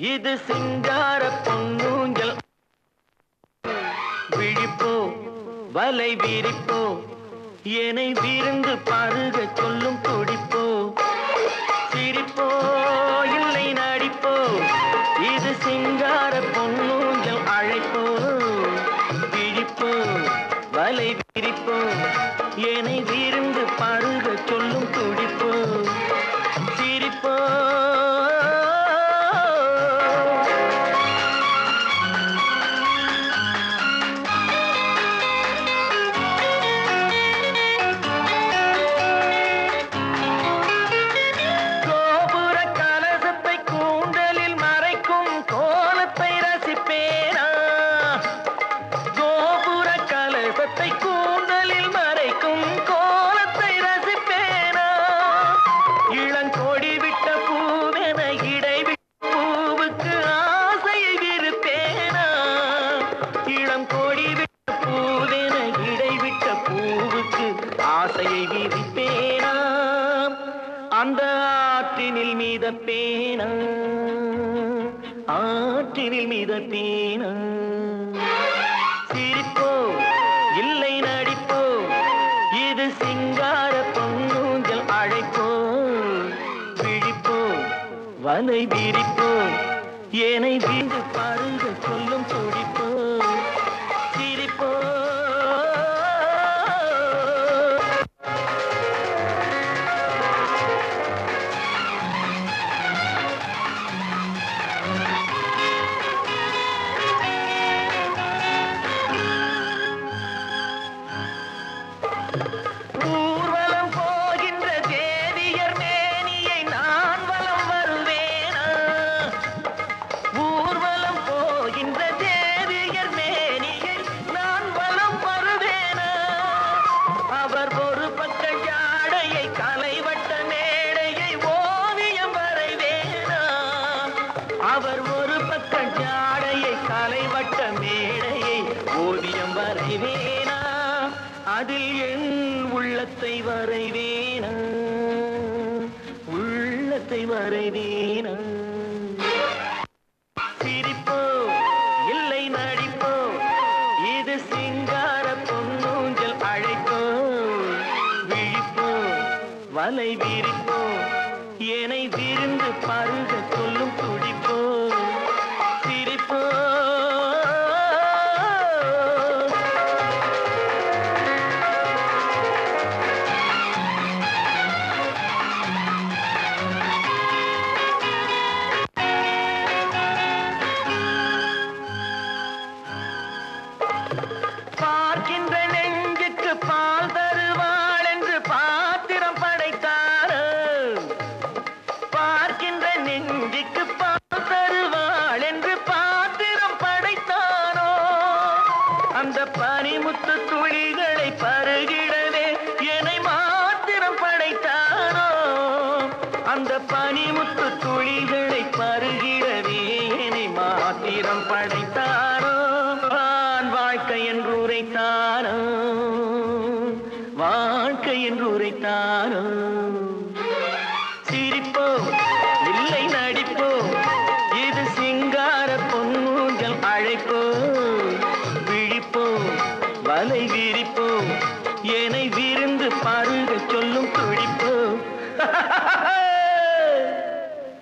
இது சிங்கார பொன்னூஞ்சல். விழிப்போ வலை விரிப்போ என்னை விருந்து பருக சொல்லும் துடிப்போ. சிரிப்போ இல்லை நடிப்போ இது சிங்கார பொன்னூஞ்சல் அழைப்போ. விழிப்போ வலை விரிப்போ என்னை விருந்து பருக இளம் கோடி விட்ட பூவென இடைவிட்ட பூவுக்கு ஆசையை விதிப்பேனா? அந்த ஆற்றினில் மீதப்பேனா? ஆற்றினில் மீதப்பேனா? சிரிப்போ? இல்லை நடிப்போ? இது சிங்கார பொன்னூஞ்சல் அழைப்போ? விழிப்போ? வனை விரிப்போ? ஏனை வீடு பருக சொல்லும் துடிப்போ? அவர் ஒரு பக்க ஜாடையை கலைவட்ட மேடையை ஓவியம் வரைவேனா? அவர் ஒரு பக்க ஜாடையை கலைவட்ட மேடையை ஓவியம் வரைவேனா? அதில் என் உள்ளத்தை வரைவேனா? உள்ளத்தை வரைவேனா? வலை விரிப்போ என்னை விருந்து பருக சொல்லும் துடிப்போ சிரிப்போ Thank you. அந்த பனிமுத்து துளிகளை பருகிடவே என்னை மாத்திரம் படைத்தாரோ அந்த பனிமுத்து துளிகளை பருகிடவே என்னை மாத்திரம் படைத்தாரோ வான் வாழ்க்கை என்று உரைத்தாரோ வாழ்க்கை என்று உரைத்தாரோ காலை வீரிப்போம் ஏனை விருந்து பாருக சொல்லும் துடிப்போம்